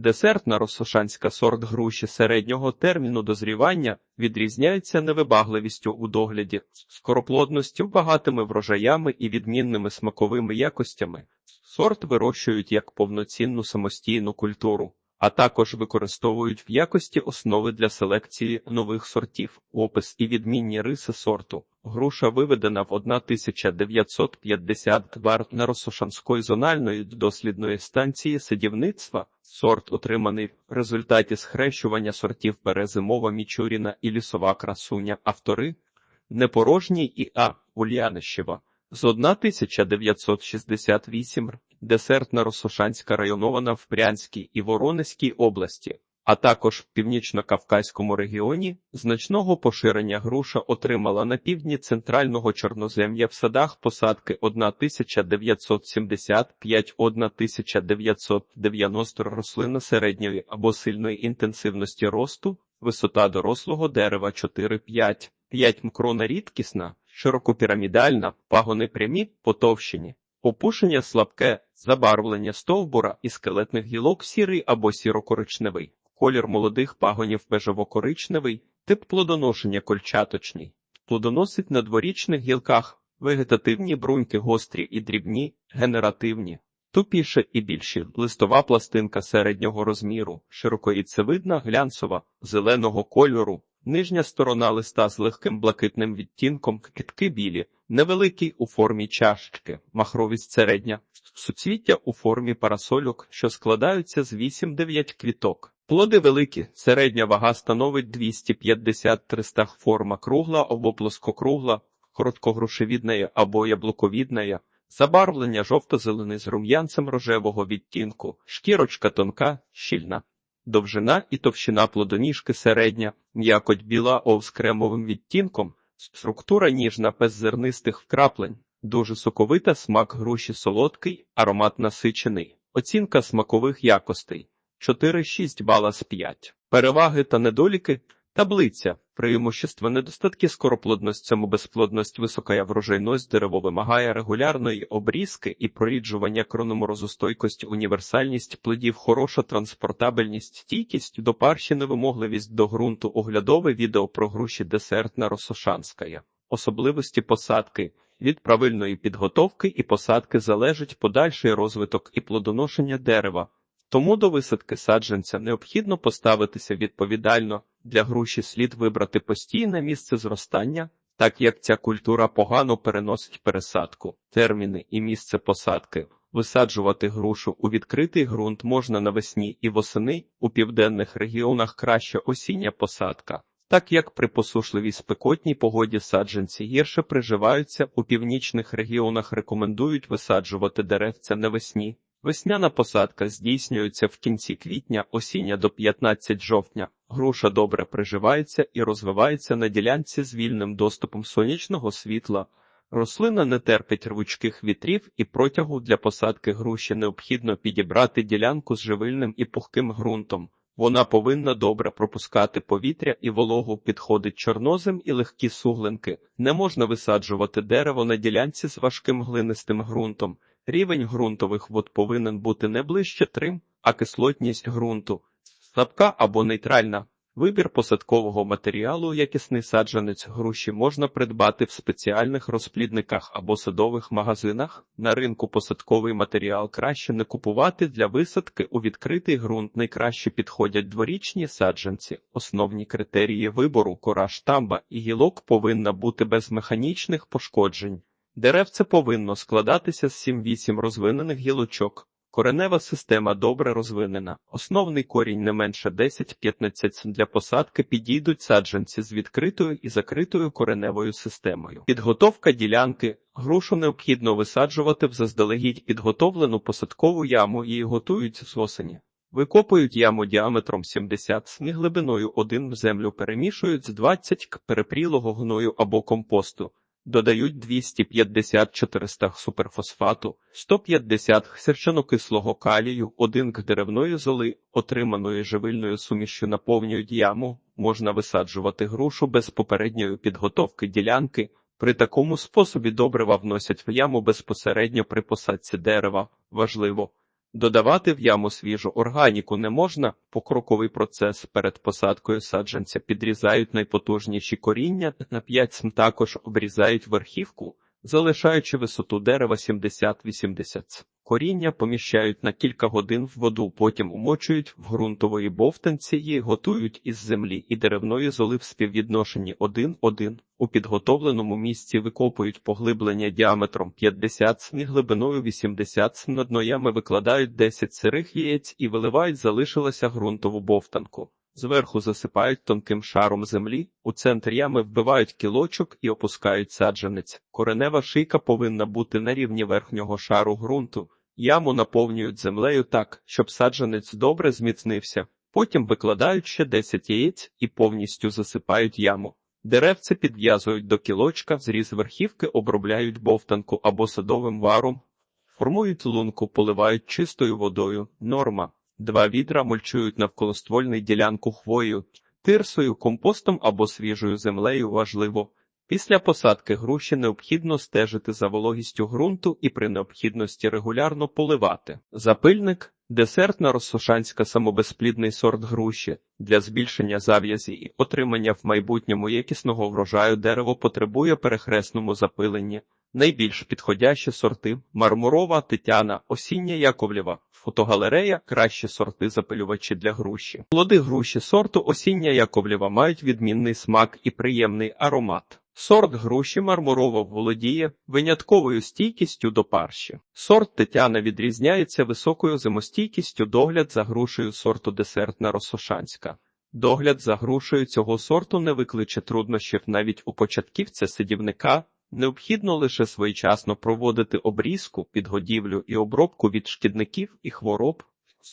Десертна росошанська сорт груші середнього терміну дозрівання відрізняється невибагливістю у догляді, скороплодністю, багатими врожаями і відмінними смаковими якостями. Сорт вирощують як повноцінну самостійну культуру, а також використовують в якості основи для селекції нових сортів, опис і відмінні риси сорту. Груша виведена в 1952 на Росошанської зональної дослідної станції садівництва. Сорт отриманий в результаті схрещування сортів березимова мічуріна і лісова красуня. Автори Непорожній і А. Ульянищева. З 1968 десертна Росошанська районована в Брянській і Воронезькій області, а також в північно-кавказькому регіоні значного поширення груша отримала на півдні центрального чорнозем'я в садах посадки 1975-1990 рослина середньої або сильної інтенсивності росту, висота дорослого дерева 4-5, 5 мкрона рідкісна, широкопірамідальна, пагони прямі, потовщені. Опушення слабке, забарвлення стовбура і скелетних гілок сірий або сіро-коричневий, колір молодих пагонів бежево-коричневий, тип плодоношення кольчаточний. Плодоносить на дворічних гілках, вегетативні бруньки гострі і дрібні, генеративні. Тупіше і більші листова пластинка середнього розміру, широкоїцевидна, глянцева, зеленого кольору, нижня сторона листа з легким блакитним відтінком, китки білі, невеликий у формі чашечки, махровість середня, суцвіття у формі парасольок, що складаються з 8-9 квіток. Плоди великі, середня вага становить 250-300 форма кругла або плоскокругла, короткогрушевідна або яблуковідна, забарвлення жовто-зелений з рум'янцем рожевого відтінку, шкірочка тонка, щільна. Довжина і товщина плодоніжки середня, м'якоть біла ов з кремовим відтінком, структура ніжна без зернистих вкраплень, дуже соковита смак груші солодкий, аромат насичений, оцінка смакових якостей. 4-6 бала з 5. Переваги та недоліки Таблиця. Преимущества недостатки. Скороплодності безплодність, висока врожайність. Дерево вимагає регулярної обрізки і проріджування крономорозостойкость, універсальність плодів, хороша транспортабельність, стійкість. До парші, невимогливість до ґрунту, оглядове відео про груші. Десертна росошанська. Особливості посадки. Від правильної підготовки і посадки залежить подальший розвиток і плодоношення дерева. Тому до висадки саджанця необхідно поставитися відповідально. Для груші слід вибрати постійне місце зростання, так як ця культура погано переносить пересадку, терміни і місце посадки. Висаджувати грушу у відкритий ґрунт можна навесні і восени, у південних регіонах краще осіння посадка. Так як при посушливій спекотній погоді саджанці гірше приживаються, у північних регіонах рекомендують висаджувати деревця навесні. Весняна посадка здійснюється в кінці квітня, осіння до 15 жовтня. Груша добре приживається і розвивається на ділянці з вільним доступом сонячного світла. Рослина не терпить рвучких вітрів і протягу для посадки груші необхідно підібрати ділянку з живильним і пухким ґрунтом. Вона повинна добре пропускати повітря і вологу, підходить чорнозем і легкі суглинки. Не можна висаджувати дерево на ділянці з важким глинистим ґрунтом. Рівень ґрунтових вод повинен бути не ближче 3, а кислотність ґрунту слабка або нейтральна. Вибір посадкового матеріалу, якісний саджанець груші можна придбати в спеціальних розплідниках або садових магазинах. На ринку посадковий матеріал краще не купувати для висадки у відкритий ґрунт. Найкраще підходять дворічні саджанці. Основні критерії вибору кора штамба і гілок повинна бути без механічних пошкоджень. Деревце повинно складатися з 7-8 розвинених гілочок. Коренева система добре розвинена. Основний корінь не менше 10-15 см. для посадки підійдуть саджанці з відкритою і закритою кореневою системою. Підготовка ділянки. Грушу необхідно висаджувати в заздалегідь підготовлену посадкову яму і готують з осені. Викопують яму діаметром 70 см глибиною 1 в землю перемішують з 20 к перепрілого гною або компосту. Додають 250-400 суперфосфату, 150 сірчанокислого калію, 1 к деревної золи, отриманої живильною сумішю наповнюють яму, можна висаджувати грушу без попередньої підготовки ділянки. При такому способі добрива вносять в яму безпосередньо при посадці дерева. Важливо, Додавати в яму свіжу органіку не можна, покроковий процес перед посадкою саджанця підрізають найпотужніші коріння, на 5 см також обрізають верхівку, залишаючи висоту дерева 70-80 см. Коріння поміщають на кілька годин в воду, потім умочують в ґрунтової бовтанці і готують із землі і деревної золи в співвідношенні 1-1. У підготовленому місці викопують поглиблення діаметром 50 см, глибиною 80 см, на дно ями викладають 10 сирих яєць і виливають залишилося ґрунтову бовтанку. Зверху засипають тонким шаром землі, у центр ями вбивають кілочок і опускають саджанець. Коренева шийка повинна бути на рівні верхнього шару ґрунту. Яму наповнюють землею так, щоб саджанець добре зміцнився. Потім викладають ще 10 яєць і повністю засипають яму. Деревце підв'язують до кілочка, зріз верхівки обробляють бовтанку або садовим варом, формують лунку, поливають чистою водою. Норма. Два відра мульчують навколоствольну ділянку хвою, тирсою, компостом або свіжою землею важливо. Після посадки груші необхідно стежити за вологістю ґрунту і при необхідності регулярно поливати. Запильник десертна розсушанська самобезплідний сорт груші для збільшення зав'язі і отримання в майбутньому якісного врожаю дерево потребує перехресному запиленні. Найбільш підходящі сорти мармурова, тетяна, осіння яковлєва, фотогалерея кращі сорти запилювачі для груші. Плоди груші сорту осіння яковлєва мають відмінний смак і приємний аромат. Сорт груші мармурова володіє винятковою стійкістю до парші. Сорт Тетяна відрізняється високою зимостійкістю догляд за грушею сорту десертна розсошанська. Догляд за грушею цього сорту не викличе труднощів навіть у початківця сидівника. Необхідно лише своєчасно проводити обрізку, підгодівлю і обробку від шкідників і хвороб.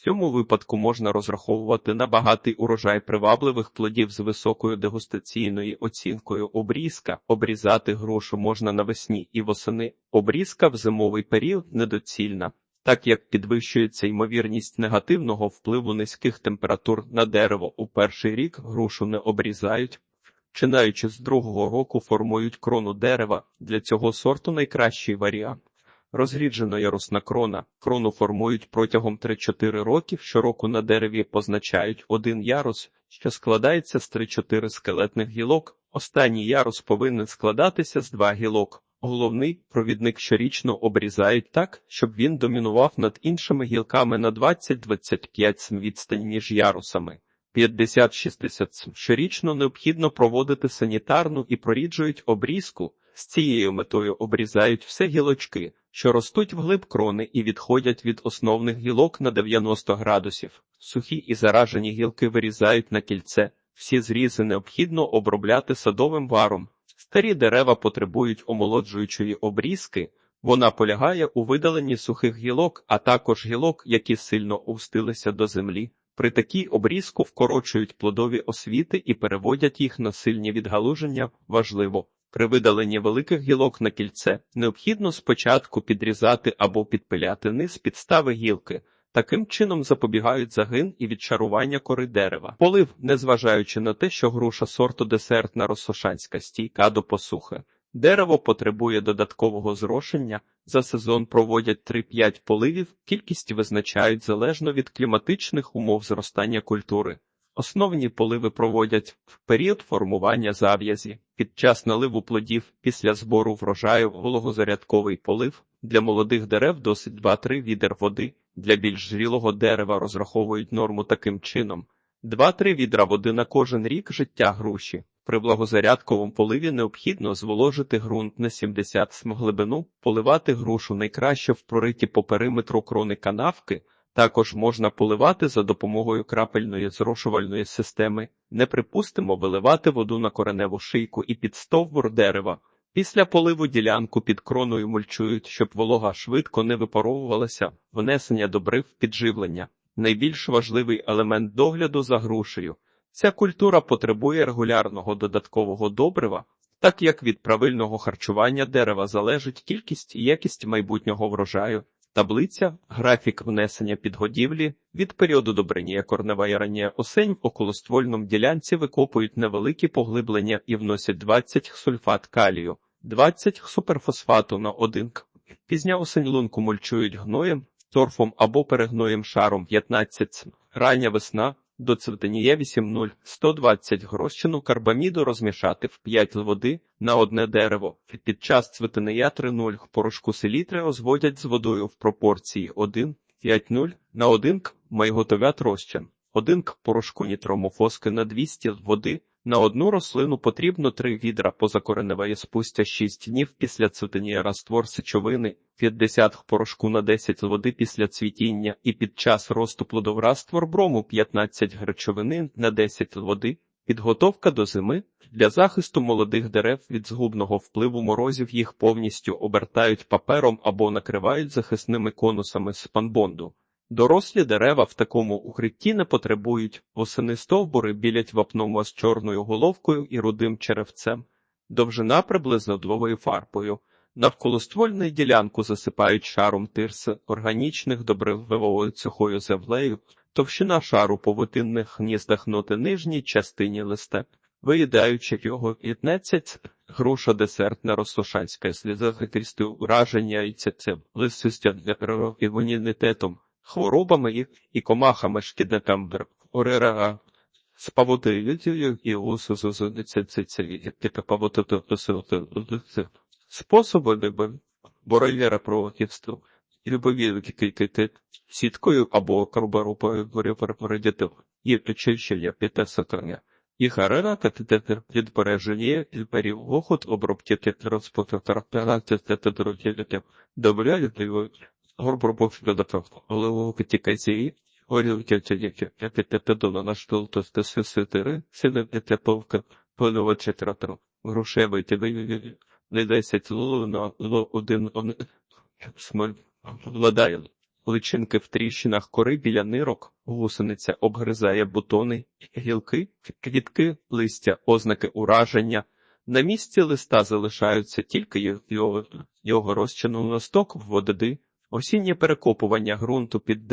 Цьому випадку можна розраховувати на багатий урожай привабливих плодів з високою дегустаційною оцінкою. Обрізка обрізати грушу можна навесні і восени. Обрізка в зимовий період недоцільна, так як підвищується ймовірність негативного впливу низьких температур на дерево. У перший рік грушу не обрізають. Починаючи з другого року формують крону дерева. Для цього сорту найкращий варіант. Розріджена ярусна крона. Крону формують протягом 3-4 років. Щороку на дереві позначають один ярус, що складається з 3-4 скелетних гілок. Останній ярус повинен складатися з два гілок. Головний провідник щорічно обрізають так, щоб він домінував над іншими гілками на 20-25 см відстані між ярусами. 50-60 см. Щорічно необхідно проводити санітарну і проріджують обрізку. З цією метою обрізають все гілочки, що ростуть вглиб крони і відходять від основних гілок на 90 градусів. Сухі і заражені гілки вирізають на кільце. Всі зрізи необхідно обробляти садовим варом. Старі дерева потребують омолоджуючої обрізки. Вона полягає у видаленні сухих гілок, а також гілок, які сильно устилися до землі. При такій обрізку вкорочують плодові освіти і переводять їх на сильні відгалуження. Важливо. При видаленні великих гілок на кільце необхідно спочатку підрізати або підпиляти низ підстави гілки. Таким чином запобігають загин і відчарування кори дерева. Полив, незважаючи на те, що груша сорту десертна розсошанська стійка до посухи. Дерево потребує додаткового зрошення. За сезон проводять 3-5 поливів, кількість визначають залежно від кліматичних умов зростання культури. Основні поливи проводять в період формування зав'язі, під час наливу плодів після збору врожаю вологозарядковий полив. Для молодих дерев досить 2-3 відер води. Для більш зрілого дерева розраховують норму таким чином: 2-3 відра води на кожен рік життя груші. При благозарядковому поливі необхідно зволожити ґрунт на 70 см глибину, поливати грушу найкраще в прориті по периметру крони канавки. Також можна поливати за допомогою крапельної зрошувальної системи. Неприпустимо виливати воду на кореневу шийку і під стовбур дерева. Після поливу ділянку під кроною мульчують, щоб волога швидко не випаровувалася, внесення добрив підживлення. Найбільш важливий елемент догляду за грушею. Ця культура потребує регулярного додаткового добрива, так як від правильного харчування дерева залежить кількість і якість майбутнього врожаю. Таблиця, графік внесення підгодівлі від періоду добрення корнева рання осень в околоствольному ділянці викопують невеликі поглиблення і вносять 20 сульфат калію, 20 суперфосфату на 1 к. Пізня осень лунку мульчують гноєм, торфом або перегноєм шаром 15. Рання весна до цвітанія 8,0 120 грощину карбаміду розмішати в 5 води на одне дерево. Під час цвітанія 3,0 порошку селітри розводять з водою в пропорції 1 5,0 на 1 к майготовят розчин. 1 к порошку нітромофоски на 200 води. На одну рослину потрібно 3 відра позакореневої спустя 6 днів після цвітання раствор сечовини, 50 порошку на 10 води після цвітіння і під час росту плодов раствор брому 15 гречовини на 10 води. Підготовка до зими для захисту молодих дерев від згубного впливу морозів їх повністю обертають папером або накривають захисними конусами з панбонду. Дорослі дерева в такому укритті не потребують, восени стовбури білять вапном з чорною головкою і рудим черевцем, довжина приблизно двовою фарбою. Навколоствольну ділянку засипають шаром тирси органічних добрив вивовою сухою землею, товщина шару по витинних гніздах ноти нижній частині листа, виїдаючи його 15 груша десертна росошанська сліза захисти ураження і це лисистя для імунітетом хворобами і, комахами шкідникам орера з павутиною і способи боролєра проводівства і любові сіткою або карборопою передітив і очищення підтесакання. І харера катетер підбереження і перівоход обробки розпотратарапіати тетедротілітів добавляють його Горбробов додаток, голову катіказії, горілки тядіки, епітетедона на штулту стесиситери, сили етеповка, пилова четратру, грушевий тебе, не десять на ло один он, смоль, владає. Личинки в тріщинах кори біля нирок, гусениця обгризає бутони, гілки, квітки, листя, ознаки ураження. На місці листа залишаються тільки його, його розчину насток в води, Осіннє перекопування ґрунту під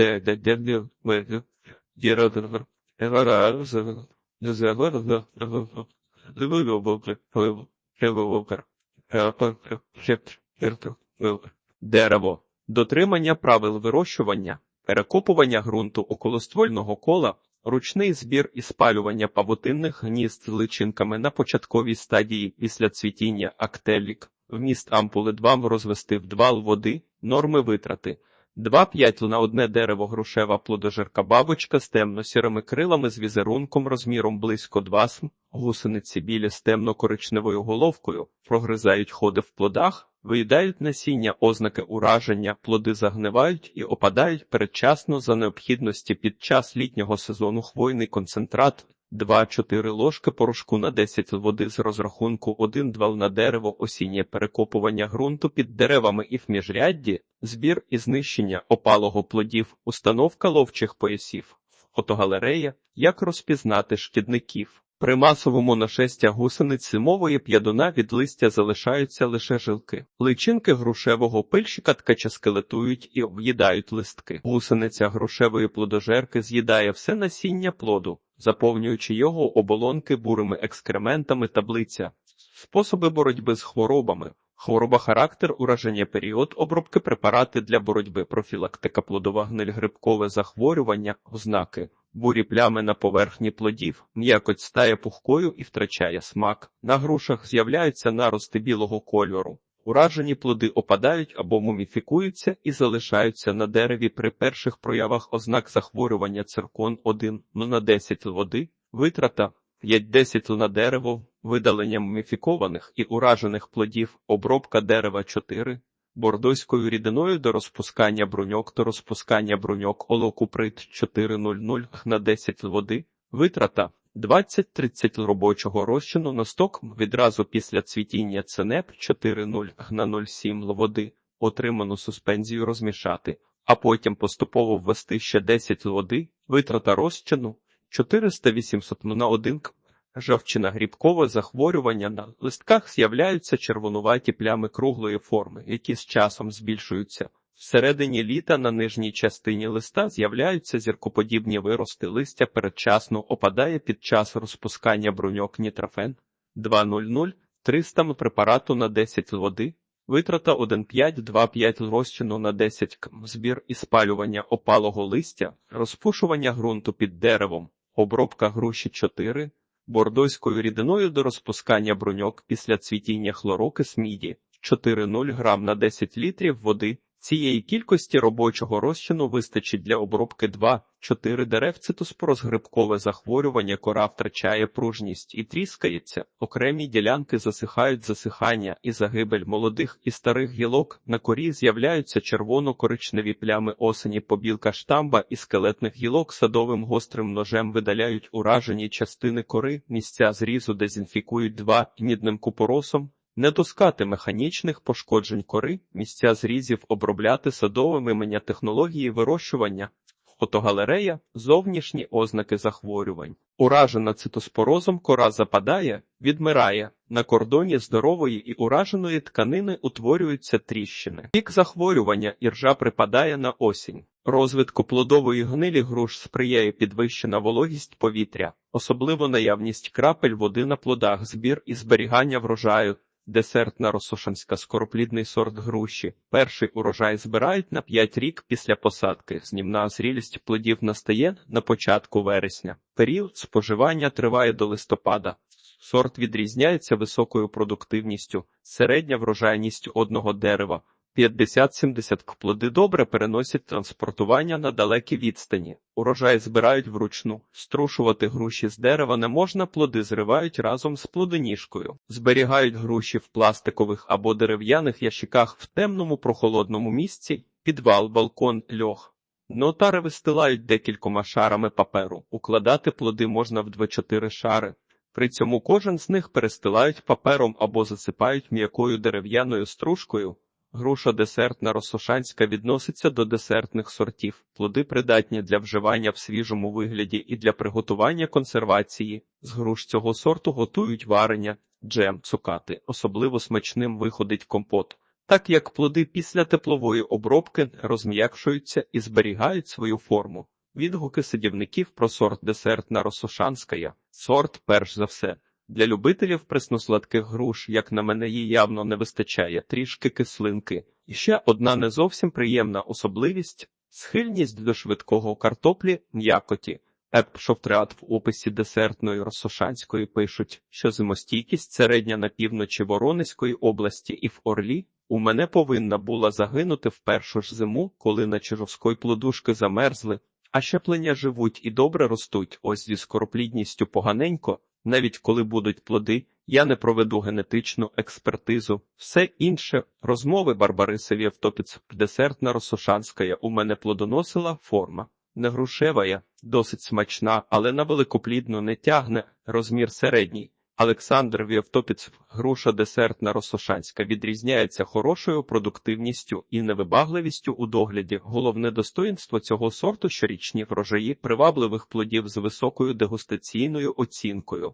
дерево, дотримання правил вирощування, перекопування ґрунту околоствольного кола, ручний збір і спалювання павутинних гнізд з личинками на початковій стадії після цвітіння актелік, вміст ампули 2 розвести в 2 води. Норми витрати 2-5 на одне дерево грушева плодожерка бабочка з темно-сірими крилами з візерунком розміром близько 2 см, гусениці білі з темно-коричневою головкою, прогризають ходи в плодах, виїдають насіння, ознаки ураження, плоди загнивають і опадають передчасно за необхідності під час літнього сезону хвойний концентрат 2-4 ложки порошку на 10 води з розрахунку 1-2 на дерево, осіннє перекопування ґрунту під деревами і в міжрядді, збір і знищення опалого плодів, установка ловчих поясів, фотогалерея, як розпізнати шкідників. При масовому нашестя гусениць зимової п'ядуна від листя залишаються лише жилки. Личинки грушевого пильщика ткача скелетують і об'їдають листки. Гусениця грушевої плодожерки з'їдає все насіння плоду заповнюючи його оболонки бурими екскрементами таблиця, способи боротьби з хворобами, хвороба характер, ураження період обробки препарати для боротьби, профілактика плодова гниль грибкове захворювання, ознаки. Бурі плями на поверхні плодів, м'якоть стає пухкою і втрачає смак. На грушах з'являються нарости білого кольору. Уражені плоди опадають або муміфікуються і залишаються на дереві при перших проявах ознак захворювання циркон 1 на 10 води, витрата 5-10 на дерево, видалення муміфікованих і уражених плодів, обробка дерева 4, бордойською рідиною до розпускання бруньок до розпускання бруньок олокуприт 4,00 на 10 води, витрата 20-30 робочого розчину на сток відразу після цвітіння ценеп 4,0 на 0,7 води, отриману суспензію розмішати, а потім поступово ввести ще 10 води, витрата розчину 400-800 на 1 к. Жовчина грібкове захворювання на листках з'являються червонуваті плями круглої форми, які з часом збільшуються. Всередині літа на нижній частині листа з'являються зіркоподібні вирости листя передчасно опадає під час розпускання бруньок нітрофен 2,00 300 препарату на 10 води, Витрата 1,5-2,5 розчину на 10 км. Збір і спалювання опалого листя, розпушування ґрунту під деревом, обробка груші 4, бордойською рідиною до розпускання бруньок після цвітіння хлорокис міді 4,0 грам на 10 літрів води. Цієї кількості робочого розчину вистачить для обробки 2-4 дерев цитоспорозгрибкове захворювання, кора втрачає пружність і тріскається. Окремі ділянки засихають засихання і загибель молодих і старих гілок. На корі з'являються червоно-коричневі плями осені, побілка штамба і скелетних гілок садовим гострим ножем видаляють уражені частини кори, місця зрізу дезінфікують 2 мідним купоросом. Не допускати механічних пошкоджень кори, місця зрізів обробляти садовими мене технології вирощування, фотогалерея, зовнішні ознаки захворювань. Уражена цитоспорозом кора западає, відмирає. На кордоні здорової і ураженої тканини утворюються тріщини. Пік захворювання іржа припадає на осінь. Розвитку плодової гнилі груш сприяє підвищена вологість повітря, особливо наявність крапель води на плодах, збір і зберігання врожаю. Десертна росошанська скороплідний сорт груші. Перший урожай збирають на 5 рік після посадки. Знімна зрілість плодів настає на початку вересня. Період споживання триває до листопада. Сорт відрізняється високою продуктивністю, середня врожайність одного дерева 50-70 к. Плоди добре переносять транспортування на далекі відстані. Урожай збирають вручну. Струшувати груші з дерева не можна, плоди зривають разом з плодоніжкою. Зберігають груші в пластикових або дерев'яних ящиках в темному прохолодному місці, підвал, балкон, льох. Нотари вистилають декількома шарами паперу. Укладати плоди можна в 2-4 шари. При цьому кожен з них перестилають папером або засипають м'якою дерев'яною стружкою. Груша десертна росошанська відноситься до десертних сортів. Плоди придатні для вживання в свіжому вигляді і для приготування консервації. З груш цього сорту готують варення, джем, цукати. Особливо смачним виходить компот. Так як плоди після теплової обробки розм'якшуються і зберігають свою форму. Відгуки садівників про сорт десертна росошанська. Сорт, перш за все, для любителів пресносладких груш, як на мене, їй явно не вистачає трішки кислинки. І ще одна не зовсім приємна особливість схильність до швидкого картоплі м'якоті. Епшофтреат в описі десертної росошанської пишуть, що зимостійкість середня на півночі Воронезької області і в Орлі у мене повинна була загинути в першу ж зиму, коли на Чижовської плодушки замерзли, а щеплення живуть і добре ростуть. Ось зі скороплідністю поганенько. Навіть коли будуть плоди, я не проведу генетичну експертизу. Все інше розмови Барбарисові автопіц десертна росошанська у мене плодоносила форма. Не грушева, досить смачна, але на великоплідну не тягне, розмір середній. Олександр Вєвтопіц, груша десертна росошанська, відрізняється хорошою продуктивністю і невибагливістю у догляді. Головне достоїнство цього сорту щорічні врожаї привабливих плодів з високою дегустаційною оцінкою.